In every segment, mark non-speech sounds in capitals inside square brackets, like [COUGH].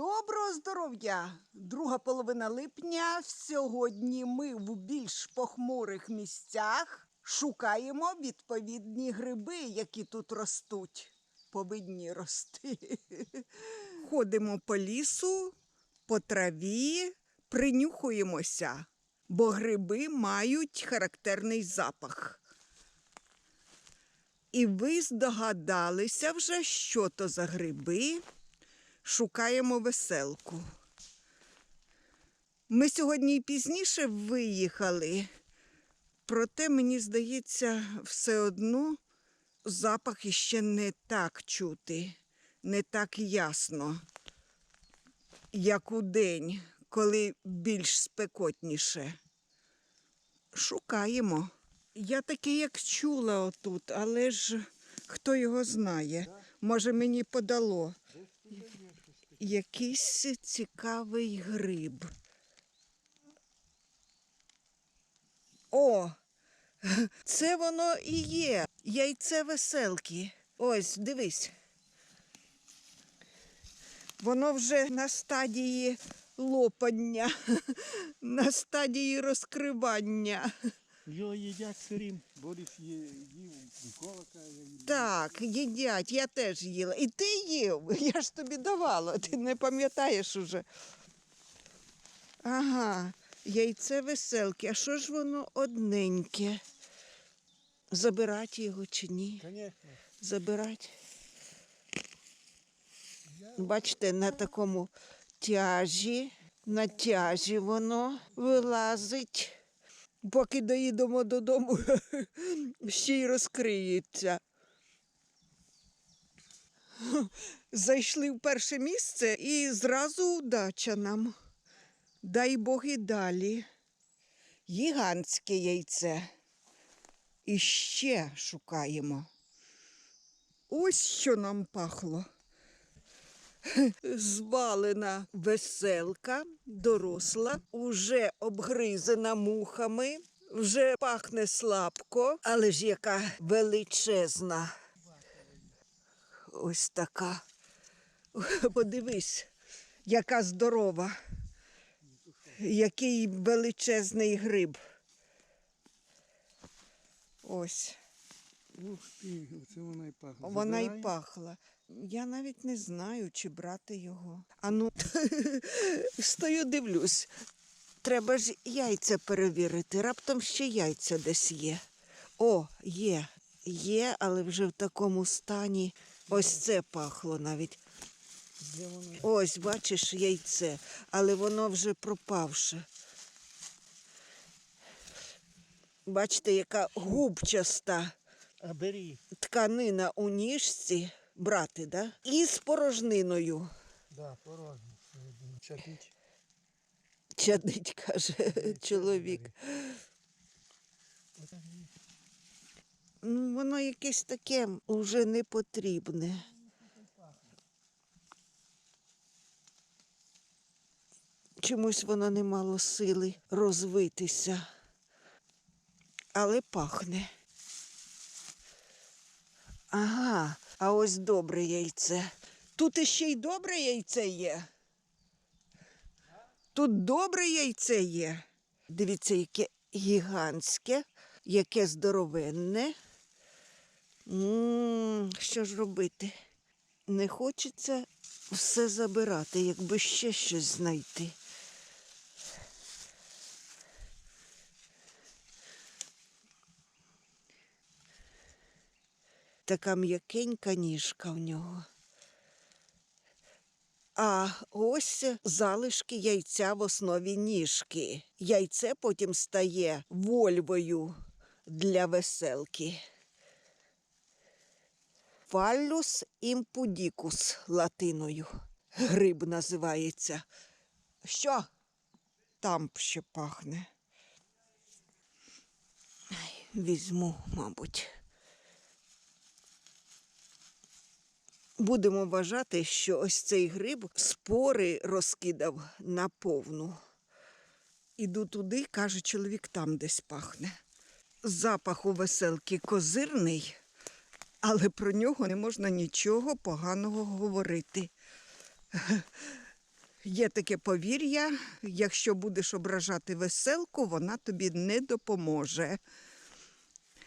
Доброго здоров'я! Друга половина липня. Сьогодні ми в більш похмурих місцях шукаємо відповідні гриби, які тут ростуть. Повинні рости. [LAUGHS] Ходимо по лісу, по траві, принюхуємося, бо гриби мають характерний запах. І ви здогадалися вже, що то за гриби. Шукаємо веселку. Ми сьогодні і пізніше виїхали, проте, мені здається, все одно запах іще не так чути, не так ясно, як у день, коли більш спекотніше. Шукаємо. Я таке як чула отут, але ж хто його знає. Може, мені подало. Якийсь цікавий гриб. О, це воно і є. Яйце веселки. Ось, дивись. Воно вже на стадії лопання, [LAUGHS] на стадії розкривання. Його їдять сирим. Борис є, їв, Микола каже, їв. Так, їдять, я теж їла. І ти їв, [LAUGHS] я ж тобі давала, ти не пам'ятаєш уже. Ага, яйце веселки. А що ж воно одненьке? Забирати його чи ні? Звісно. Забирати. Бачите, на такому тяжі, на тяжі воно вилазить. Поки доїдемо додому, [LAUGHS] ще й розкриється. Зайшли в перше місце і зразу удача нам. Дай Бог і далі. Гігантське яйце. І ще шукаємо. Ось що нам пахло. Звалена веселка, доросла, уже обгризена мухами, вже пахне слабко, але ж яка величезна. Ось така. Подивись, яка здорова, який величезний гриб. Ось. Ух ти, оце вона і пахне. Вона й пахла. Я навіть не знаю, чи брати його. А ну, [LAUGHS] стою, дивлюсь. Треба ж яйця перевірити. Раптом ще яйця десь є. О, є. Є, але вже в такому стані. Ось це пахло навіть. Ось, бачиш, яйце, але воно вже пропавше. Бачите, яка губчаста тканина у ніжці брати, да? і з порожниною. Да, порожньо. Чатить. Чадить, каже [LAUGHS] чоловік. Ну, воно якесь таке вже не потрібне. Чомусь воно не мало сили розвитися, але пахне. Ага, а ось добре яйце. Тут іще й добре яйце є. Тут добре яйце є. Дивіться, яке гігантське, яке здоровенне. м що ж робити? Не хочеться все забирати, якби ще щось знайти. Така м'якенька ніжка в нього. А ось залишки яйця в основі ніжки. Яйце потім стає вольвою для веселки. Фаллус імпудікус латиною. Гриб називається. Що? Там ще пахне. Візьму, мабуть. Будемо вважати, що ось цей гриб спори розкидав наповну. Іду туди, каже, чоловік там десь пахне. Запах у веселки козирний, але про нього не можна нічого поганого говорити. Є таке повір'я, якщо будеш ображати веселку, вона тобі не допоможе.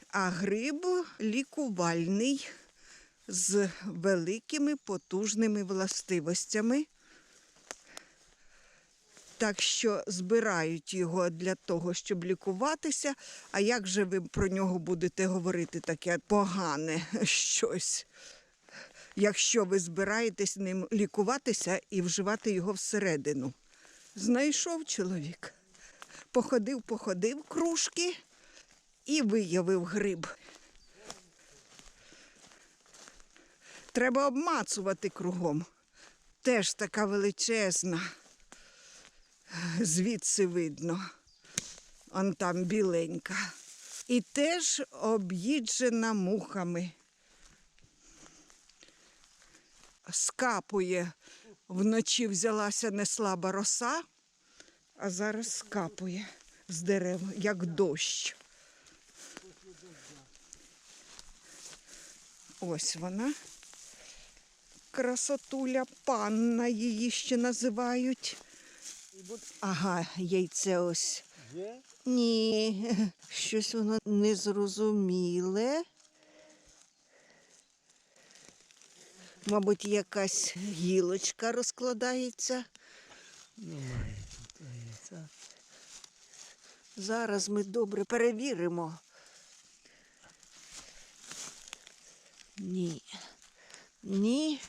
А гриб лікувальний з великими потужними властивостями. Так що збирають його для того, щоб лікуватися. А як же ви про нього будете говорити таке погане щось? Якщо ви збираєтесь ним лікуватися і вживати його всередину. Знайшов чоловік, походив, походив кружки і виявив гриб. Треба обмацувати кругом. Теж така величезна. Звідси видно. Он там біленька. І теж об'їджена мухами. Скапує. Вночі взялася неслаба роса, а зараз скапує з дерев, як дощ. Ось вона. Красотуля, панна її ще називають. Ага, яйце ось. Є? Ні, [LAUGHS] щось воно незрозуміле. Мабуть, якась гілочка розкладається. Немає тут яйця. Зараз ми добре перевіримо. Ні. Ні.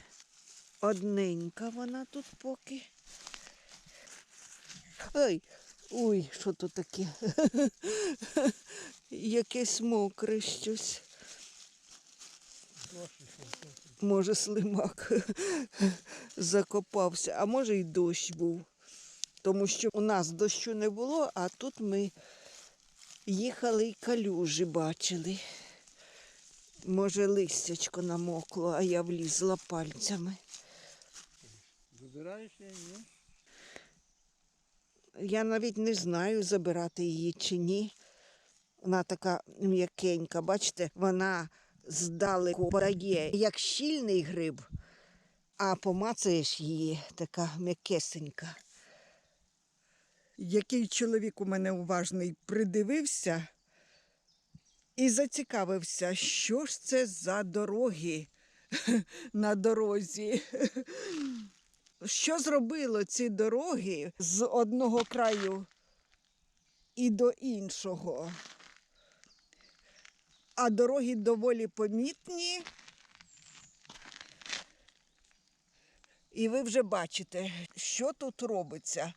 Одненька вона тут поки. Ой, ой, що то таке? [LAUGHS] Якесь мокре щось. Може, слимак [LAUGHS] закопався, а може й дощ був. Тому що у нас дощу не було, а тут ми їхали і калюжі бачили. Може, листячко намокло, а я влізла пальцями. Забираєш її, ні? Я навіть не знаю, забирати її чи ні. Вона така м'якенька, бачите, вона здалеку подає, як щільний гриб, а помацаєш її така м'якесенька. Який чоловік у мене уважний придивився і зацікавився, що ж це за дороги [LAUGHS] на дорозі. Що зробило ці дороги з одного краю і до іншого? А дороги доволі помітні. І ви вже бачите, що тут робиться.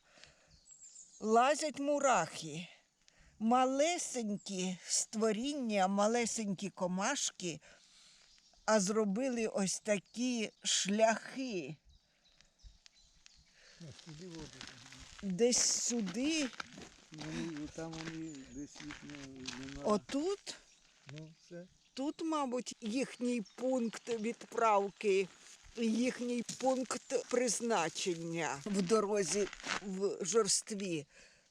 Лазять мурахи, малесенькі створіння, малесенькі комашки, а зробили ось такі шляхи. Ну. Десь сюди, Вони, там вони десь їх не- нема. отут, Ну, все. тут, мабуть, їхній пункт відправки, їхній пункт призначення в дорозі в жорстві.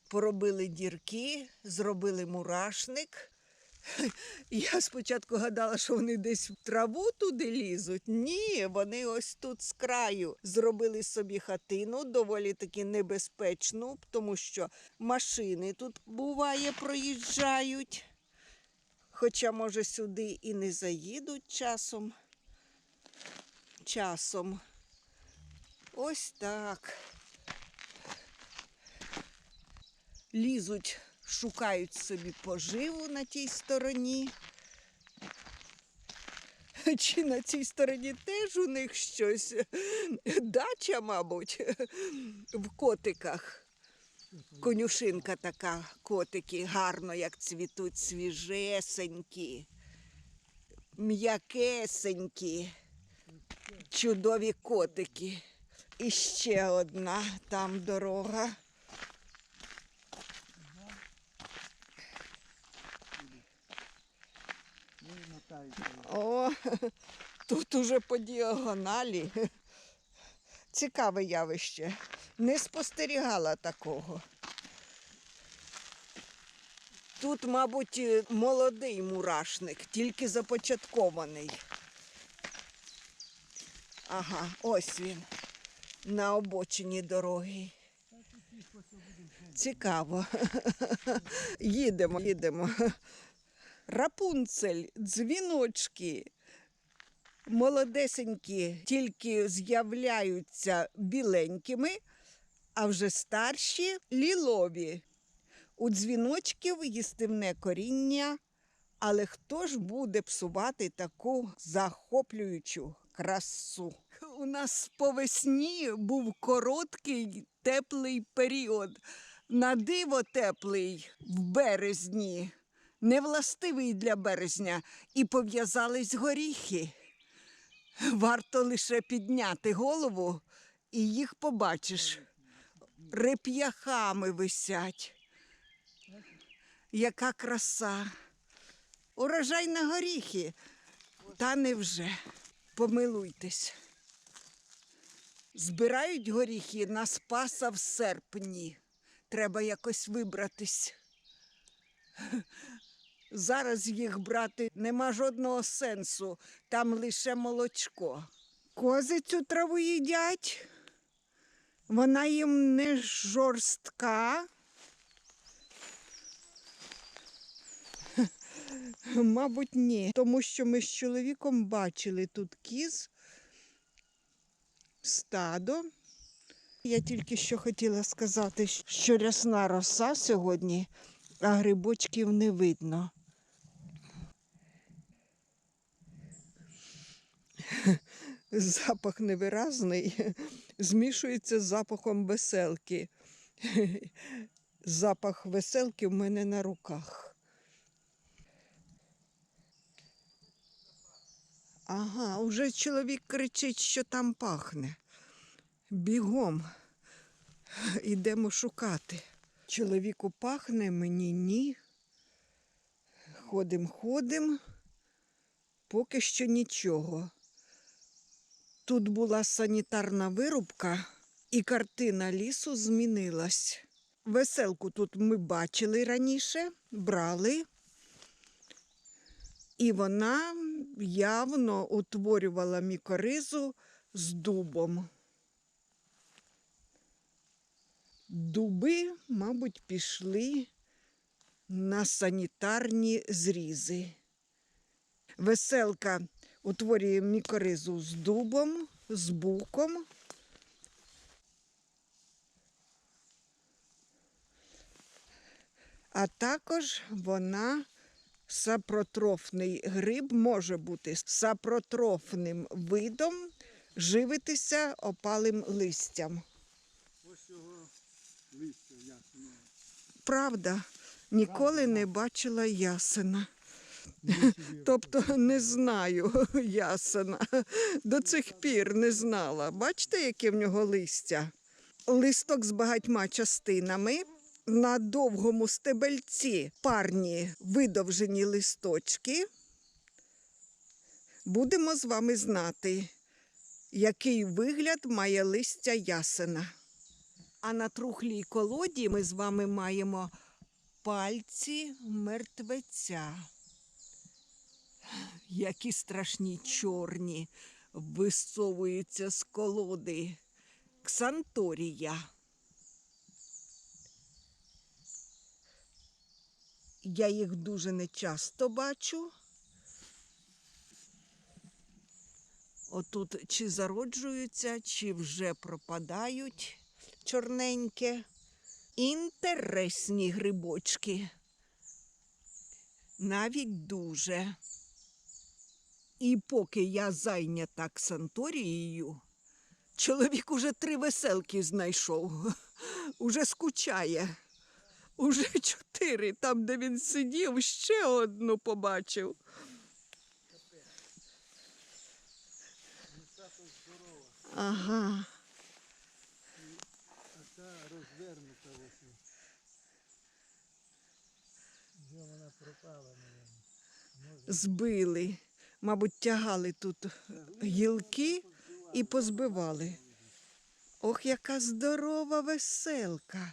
Поробили дірки, зробили мурашник. [LAUGHS] Я спочатку гадала, що вони десь в траву туди лізуть. Ні, вони ось тут з краю зробили собі хатину, доволі таки небезпечну, тому що машини тут буває проїжджають. Хоча, може, сюди і не заїдуть часом. Часом. Ось так. Лізуть, шукають собі поживу на тій стороні. Чи на цій стороні теж у них щось? Дача, мабуть, в котиках. Конюшинка така, котики, гарно як цвітуть, свіжесенькі, м'якесенькі, чудові котики. І ще одна там дорога. Ну, і мотають. О, [LAUGHS] тут уже по діагоналі. Цікаве явище. Не спостерігала такого. Тут, мабуть, е, молодий мурашник, тільки започаткований. Ага, ось він. на обочині дороги. Цікаво. [LAUGHS] їдемо, їдемо. Рапунцель, дзвіночки. Молодесенькі тільки з'являються біленькими, а вже старші лілові. У дзвіночків їстивне коріння, але хто ж буде псувати таку захоплюючу красу? У нас по весні був короткий теплий період. На диво теплий в березні, невластивий для березня, і пов'язались горіхи. Варто лише підняти голову, і їх побачиш. Реп'яхами висять. Яка краса. Урожай на горіхи. Та невже. Помилуйтесь. Збирають горіхи на Спаса в серпні. Треба якось вибратись. Зараз їх брати нема жодного сенсу, там лише молочко. Кози цю траву їдять. Вона їм не жорстка. [LAUGHS] Мабуть, ні. Тому що ми з чоловіком бачили тут кіз, стадо. Я тільки що хотіла сказати, що рясна роса сьогодні, а грибочків не видно. [LAUGHS] Запах невиразний, змішується з запахом веселки. Запах веселки в мене на руках. Ага, уже чоловік кричить, що там пахне. Бігом. Ідемо шукати. Чоловіку пахне, мені ні. Ходим, ходим. Поки що нічого. Тут була санітарна вирубка, і картина лісу змінилась. Веселку тут ми бачили раніше, брали. І вона явно утворювала мікоризу з дубом. Дуби, мабуть, пішли на санітарні зрізи. Веселка утворює мікоризу з дубом, з буком. А також вона сапротрофний гриб може бути сапротрофним видом, живитися опалим листям. Ось його листя ясно. Правда, ніколи не бачила ясена. Тобто не знаю [LAUGHS] ясена. До цих пір не знала. Бачите, яке в нього листя? Листок з багатьма частинами. На довгому стебельці парні видовжені листочки. Будемо з вами знати, який вигляд має листя ясена. А на трухлій колоді ми з вами маємо пальці мертвеця. Які страшні чорні висовуються з колоди. Ксанторія. Я їх дуже нечасто бачу. Отут чи зароджуються, чи вже пропадають чорненьке. Інтересні грибочки. Навіть дуже. І поки я зайнята Ксанторією, чоловік уже три веселки знайшов. [LAUGHS] Уже скучає. Уже чотири, там, де він сидів, ще одну побачив. Ага. А та розвернута ось. Де вона пропала, мабуть. збили. Мабуть, тягали тут гілки і позбивали. Ох, яка здорова веселка.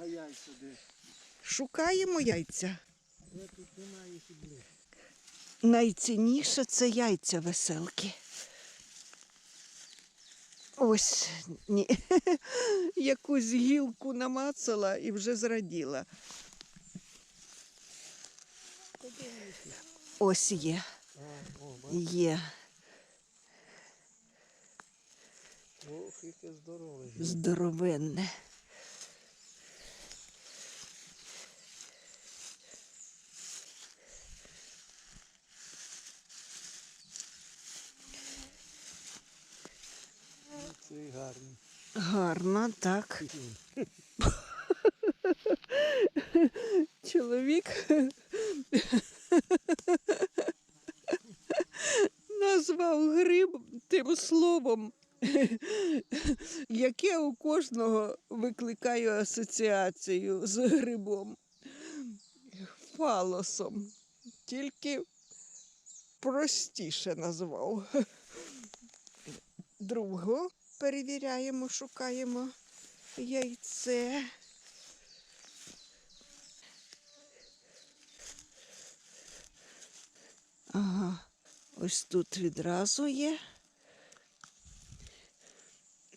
А яйця де? Шукаємо яйця. Найцінніше це яйця веселки. Ось ні. [LAUGHS] Якусь гілку намацала і вже зраділа. Ось є. Є. Ох, яке здорове. Здоровенне. Це і гарний. Гарно, так. [LAUGHS] Чоловік назвав тим словом, яке у кожного викликає асоціацію з грибом. Фалосом. Тільки простіше назвав. Другу перевіряємо, шукаємо яйце. Ага, ось тут відразу є.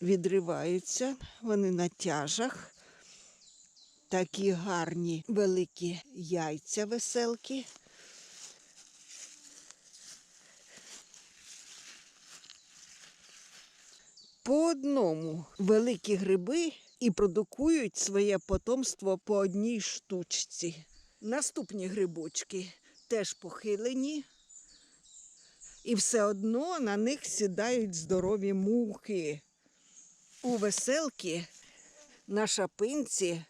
Відриваються, вони на тяжах. Такі гарні великі яйця веселки. По одному великі гриби і продукують своє потомство по одній штучці. Наступні грибочки теж похилені, і все одно на них сідають здорові мухи. У веселки на шапинці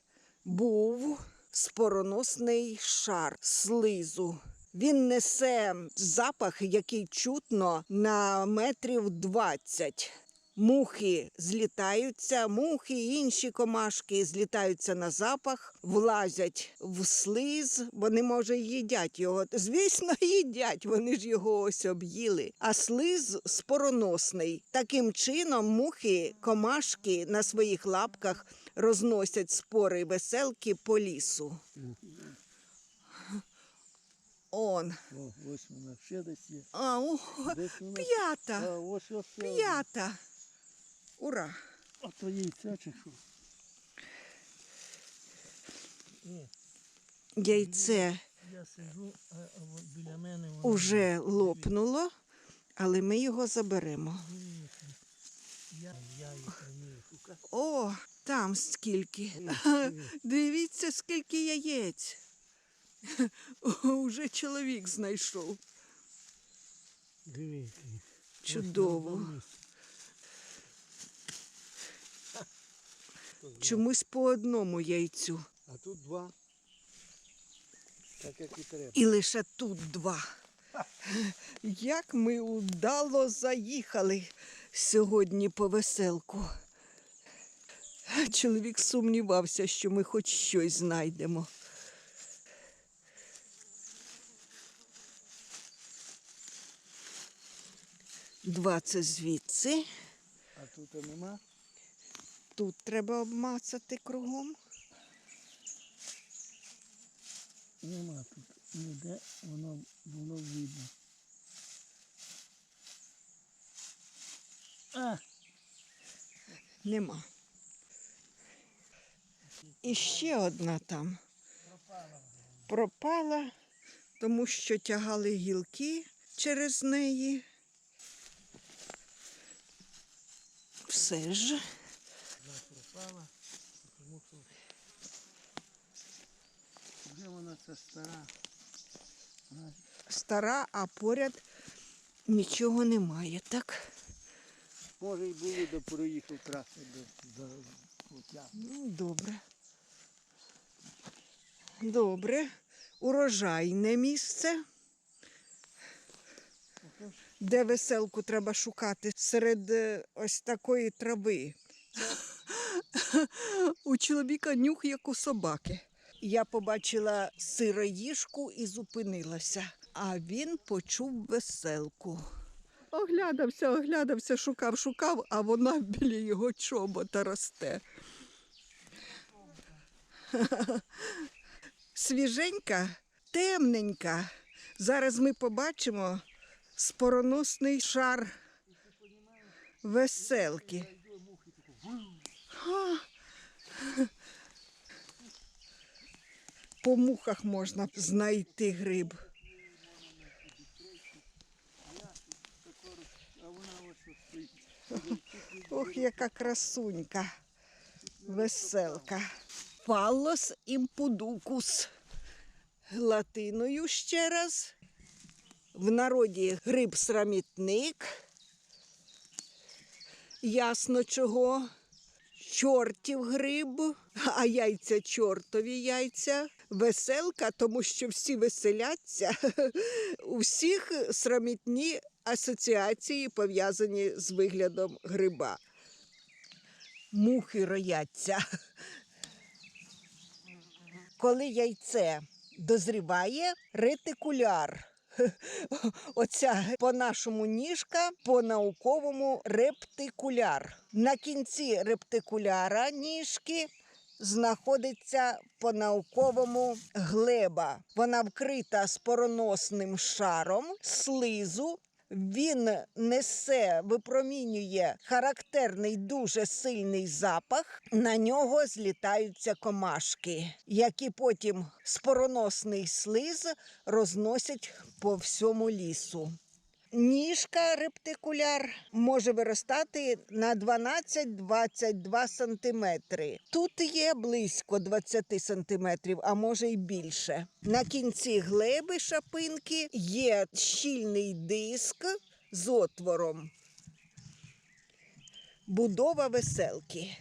був спороносний шар слизу. Він несе запах, який чутно на метрів 20. Мухи злітаються, мухи і інші комашки злітаються на запах, влазять в слиз. Вони, може, їдять його. Звісно, [LAUGHS] їдять, вони ж його ось об'їли. А слиз спороносний. Таким чином мухи, комашки на своїх лапках розносять спори веселки по лісу. Он. О, ось вона ще десь є. А, о, Десь вона. п'ята. А, ось ось ще. П'ята. Ура! А то яйця чи що? Яйце я сиджу, а, а от біля мене воно. уже лопнуло, але ми його заберемо. Я, я їх вмію шукати. О, там скільки. [LAUGHS] Дивіться, скільки яєць. [LAUGHS] Уже чоловік знайшов. Дивіться. Ось Чудово. на одному місці. Чомусь по одному яйцю. А тут два. Так як і треба. І лише тут два. Як ми удало заїхали сьогодні по веселку. Чоловік сумнівався, що ми хоч щось знайдемо. Два це звідси. А тут нема. Тут треба обмацати кругом. Нема тут. Ніде воно було видно. А, Нема. І ще одна там пропала, тому що тягали гілки через неї. Все ж. Пропала. Тому що де вона ця стара? Стара, а поряд нічого немає, так? Може й були, де проїхав трасу до, до Лук'я. Ну, добре. Добре. Урожайне місце. Де веселку треба шукати серед е, ось такої трави. У чоловіка нюх, як у собаки. Я побачила сироїжку і зупинилася, а він почув веселку. Оглядався, оглядався, шукав, шукав, а вона біля його чобота росте. Свіженька, темненька. Зараз ми побачимо спороносний шар веселки. По мухах можна знайти гриб. Ох, яка красунька, веселка. Палос імпудукус. Латиною ще раз. В народі гриб срамітник. Ясно чого. Чортів гриб, а яйця чортові яйця. Веселка, тому що всі веселяться. [LAUGHS] У всіх срамітні асоціації пов'язані з виглядом гриба. Мухи рояться. Коли яйце дозріває, ретикуляр. [LAUGHS] Оця по-нашому ніжка, по-науковому рептикуляр. На кінці рептикуляра ніжки знаходиться по-науковому глеба. Вона вкрита спороносним шаром слизу. Він несе, випромінює характерний дуже сильний запах. На нього злітаються комашки, які потім спороносний слиз розносять по всьому лісу. Ніжка рептикуляр може виростати на 12-22 сантиметри. Тут є близько 20 сантиметрів, а може й більше. На кінці глеби шапинки є щільний диск з отвором. Будова веселки.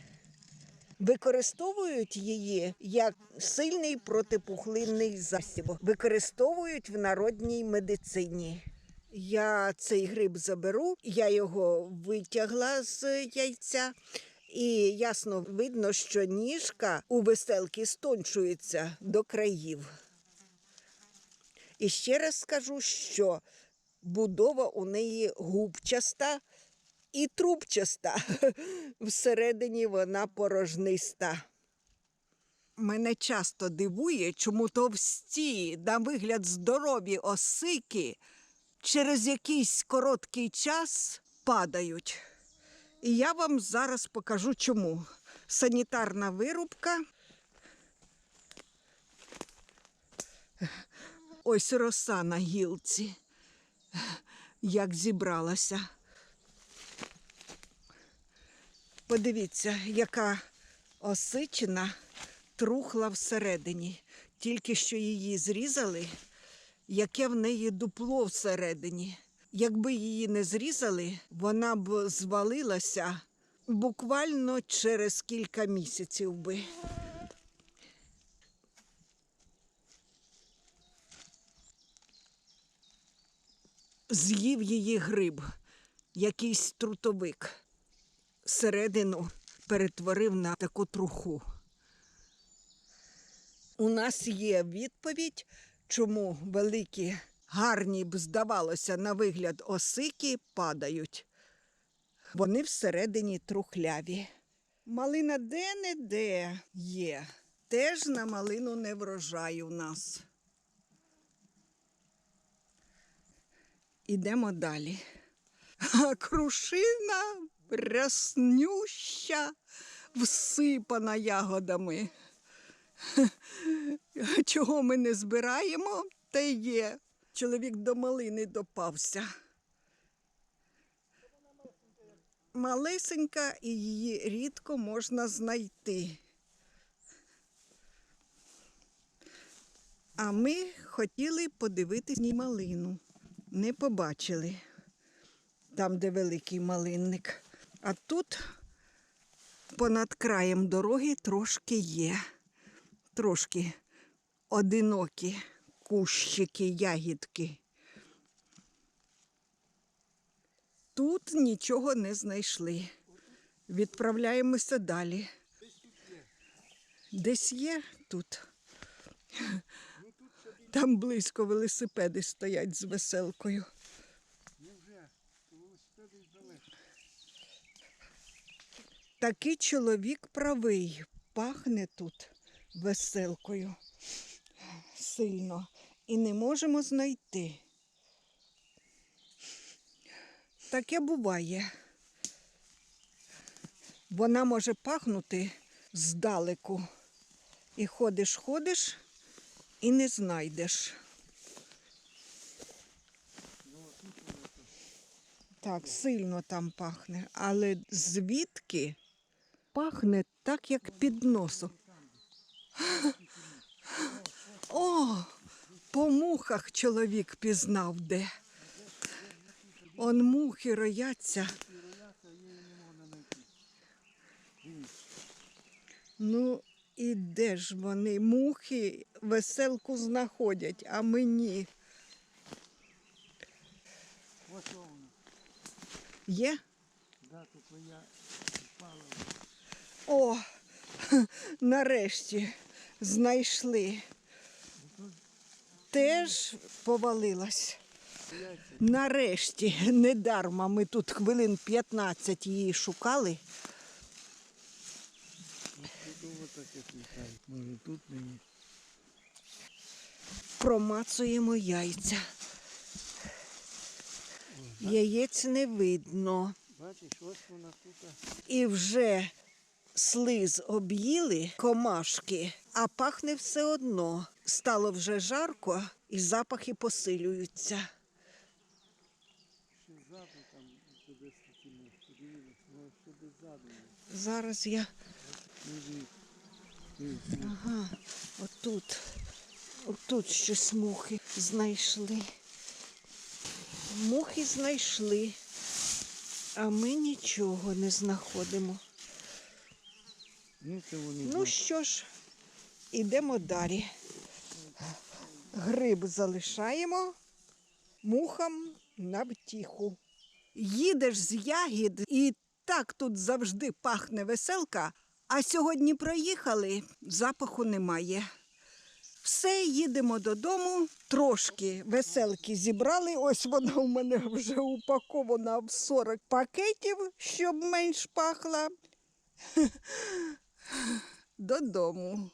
Використовують її як сильний протипухлинний засіб. Використовують в народній медицині. Я цей гриб заберу, я його витягла з яйця, і ясно видно, що ніжка у веселки стончується до країв. І ще раз скажу, що будова у неї губчаста і трубчаста. [LAUGHS] Всередині вона порожниста. Мене часто дивує, чому товсті, на вигляд здорові осики через якийсь короткий час падають. І я вам зараз покажу чому. Санітарна вирубка. Ось роса на гілці, як зібралася. Подивіться, яка осичина трухла всередині. Тільки що її зрізали, яке в неї дупло всередині. Якби її не зрізали, вона б звалилася буквально через кілька місяців би. З'їв її гриб, якийсь трутовик. Середину перетворив на таку труху. У нас є відповідь, чому великі, гарні б здавалося на вигляд осики падають. Вони всередині трухляві. Малина де-не-де є. Теж на малину не врожай у нас. Ідемо далі. А крушина ряснюща, всипана ягодами. [LAUGHS] Чого ми не збираємо, те є. Чоловік до малини допався. Малесенька і її рідко можна знайти. А ми хотіли подивитись на малину. Не побачили там, де великий малинник. А тут понад краєм дороги трошки є. Трошки одинокі кущики, ягідки. Тут нічого не знайшли. Відправляємося далі. Десь є тут. Там близько велосипеди стоять з веселкою. Такий чоловік правий, пахне тут веселкою сильно і не можемо знайти. Таке буває. Вона може пахнути здалеку. І ходиш, ходиш, і не знайдеш. Так, сильно там пахне, але звідки пахне так, як під носом. О, по мухах чоловік пізнав де. Он мухи рояться. Ну, і де ж вони? Мухи веселку знаходять, а Ось воно. є? О, [LAUGHS] нарешті знайшли. Теж повалилась. Нарешті, недарма ми тут хвилин 15 її шукали. Може тут мені. Промацуємо яйця. Яєць не видно. Бачиш, ось вона тут. І вже слиз об'їли комашки, а пахне все одно. Стало вже жарко і запахи посилюються. Зараз я. Ага, отут. Отут щось мухи знайшли. Мухи знайшли, а ми нічого не знаходимо. Ну. Ну що ж, ідемо далі. Гриб залишаємо мухам на втіху. Їдеш з ягід, і так тут завжди пахне веселка, а сьогодні проїхали, запаху немає. Все, їдемо додому, трошки веселки зібрали. Ось вона у мене вже упакована в 40 пакетів, щоб менш пахла. Додому.